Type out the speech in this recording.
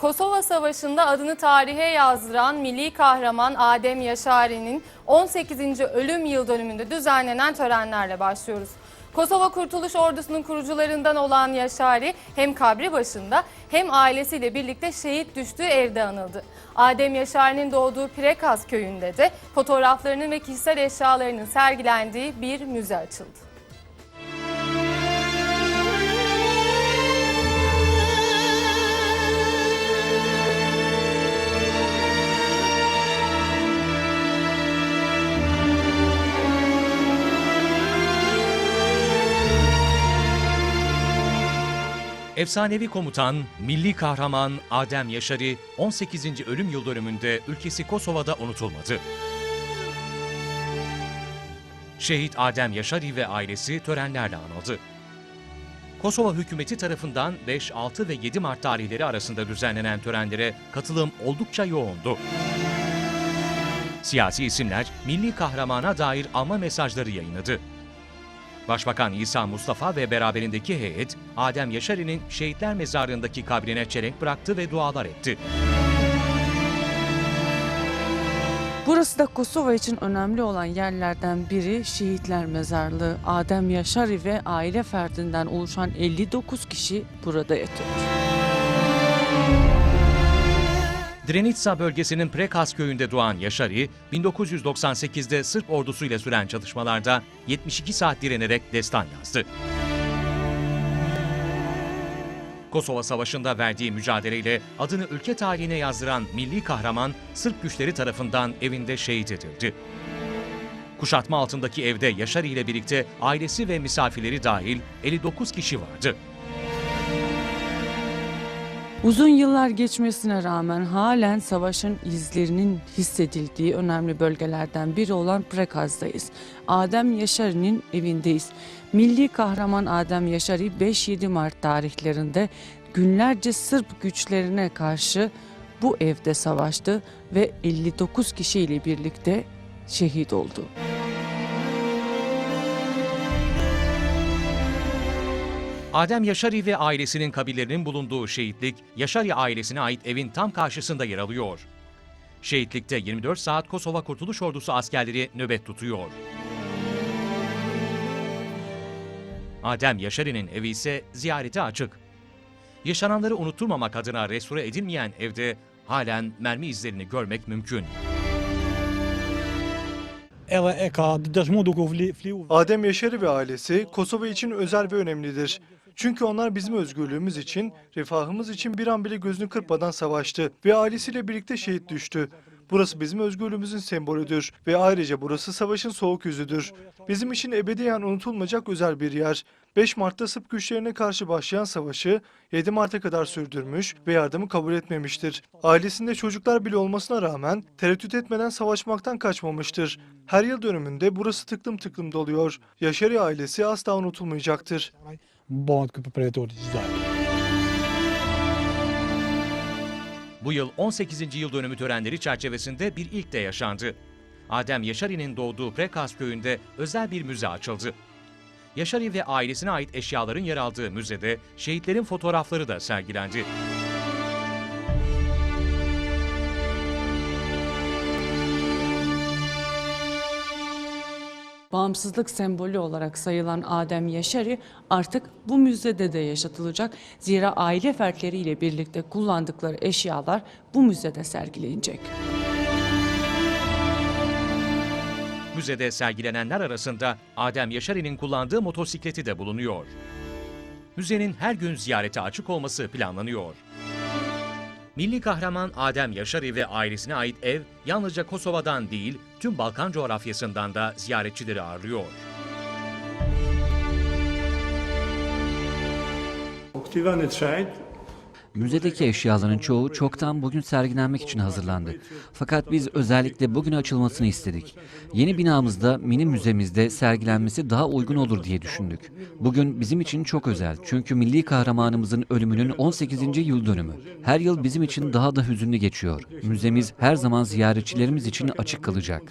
Kosova Savaşı'nda adını tarihe yazdıran milli kahraman Adem Yaşari'nin 18. ölüm yıl dönümünde düzenlenen törenlerle başlıyoruz. Kosova Kurtuluş Ordusu'nun kurucularından olan Yaşari hem kabri başında hem ailesiyle birlikte şehit düştüğü evde anıldı. Adem Yaşari'nin doğduğu Prekaz köyünde de fotoğraflarının ve kişisel eşyalarının sergilendiği bir müze açıldı. Efsanevi komutan, milli kahraman Adem Yaşar'ı 18. ölüm yıl dönümünde ülkesi Kosova'da unutulmadı. Şehit Adem Yaşari ve ailesi törenlerle anıldı. Kosova hükümeti tarafından 5, 6 ve 7 Mart tarihleri arasında düzenlenen törenlere katılım oldukça yoğundu. Siyasi isimler milli kahramana dair anma mesajları yayınladı. Başbakan İsa Mustafa ve beraberindeki heyet, Adem Yaşari'nin şehitler mezarlığındaki kabrine çelenk bıraktı ve dualar etti. Burası da Kosova için önemli olan yerlerden biri Şehitler Mezarlığı. Adem Yaşari ve aile ferdinden oluşan 59 kişi burada yatıyor. Drenica bölgesinin Prekaz köyünde doğan Yaşari, 1998'de Sırp ordusuyla süren çatışmalarda 72 saat direnerek destan yazdı. Kosova Savaşı'nda verdiği mücadeleyle adını ülke tarihine yazdıran milli kahraman Sırp güçleri tarafından evinde şehit edildi. Kuşatma altındaki evde Yaşari ile birlikte ailesi ve misafirleri dahil 59 kişi vardı. Uzun yıllar geçmesine rağmen halen savaşın izlerinin hissedildiği önemli bölgelerden biri olan Prekaz'dayız. Adem Yaşari'nin evindeyiz. Milli kahraman Adem Yaşari 5-7 Mart tarihlerinde günlerce Sırp güçlerine karşı bu evde savaştı ve 59 kişiyle birlikte şehit oldu. Adem Yaşari ve ailesinin kabirlerinin bulunduğu şehitlik, Yaşari ailesine ait evin tam karşısında yer alıyor. Şehitlikte 24 saat Kosova Kurtuluş Ordusu askerleri nöbet tutuyor. Adem Yaşari'nin evi ise ziyarete açık. Yaşananları unutturmamak adına restore edilmeyen evde halen mermi izlerini görmek mümkün. Adem Yaşarı ve ailesi Kosova için özel ve önemlidir. Çünkü onlar bizim özgürlüğümüz için, refahımız için bir an bile gözünü kırpmadan savaştı ve ailesiyle birlikte şehit düştü. Burası bizim özgürlüğümüzün sembolüdür ve ayrıca burası savaşın soğuk yüzüdür. Bizim için ebediyen unutulmayacak özel bir yer. 5 Mart'ta Sırp güçlerine karşı başlayan savaşı 7 Mart'a kadar sürdürmüş ve yardımı kabul etmemiştir. Ailesinde çocuklar bile olmasına rağmen tereddüt etmeden savaşmaktan kaçmamıştır. Her yıl dönümünde burası tıklım tıklım doluyor. Yaşarı ailesi asla unutulmayacaktır. Ky përpërjetori çdo. Bu yıl 18. yıl dönümü törenleri çerçevesinde bir ilk de yaşandı. Adem Yaşari'nin doğduğu Prekaz köyünde özel bir müze açıldı. Yaşari ve ailesine ait eşyaların yer aldığı müzede şehitlerin fotoğrafları da sergilendi. Bağımsızlık sembolü olarak sayılan Adem Yaşari artık bu müzede de yaşatılacak. Zira aile fertleriyle birlikte kullandıkları eşyalar bu müzede sergilenecek. Müzede sergilenenler arasında Adem Yaşari'nin kullandığı motosikleti de bulunuyor. Müzenin her gün ziyarete açık olması planlanıyor. Milli kahraman Adem Yaşari ve ailesine ait ev yalnızca Kosova'dan değil, tüm Balkan coğrafyasından da ziyaretçileri ağırlıyor. Këti vendit shenjt Müzedeki eşyaların çoğu çoktan bugün sergilenmek için hazırlandı. Fakat biz özellikle bugün açılmasını istedik. Yeni binamızda, mini müzemizde sergilenmesi daha uygun olur diye düşündük. Bugün bizim için çok özel çünkü milli kahramanımızın ölümünün 18. yıl dönümü. Her yıl bizim için daha da hüzünlü geçiyor. Müzemiz her zaman ziyaretçilerimiz için açık kalacak.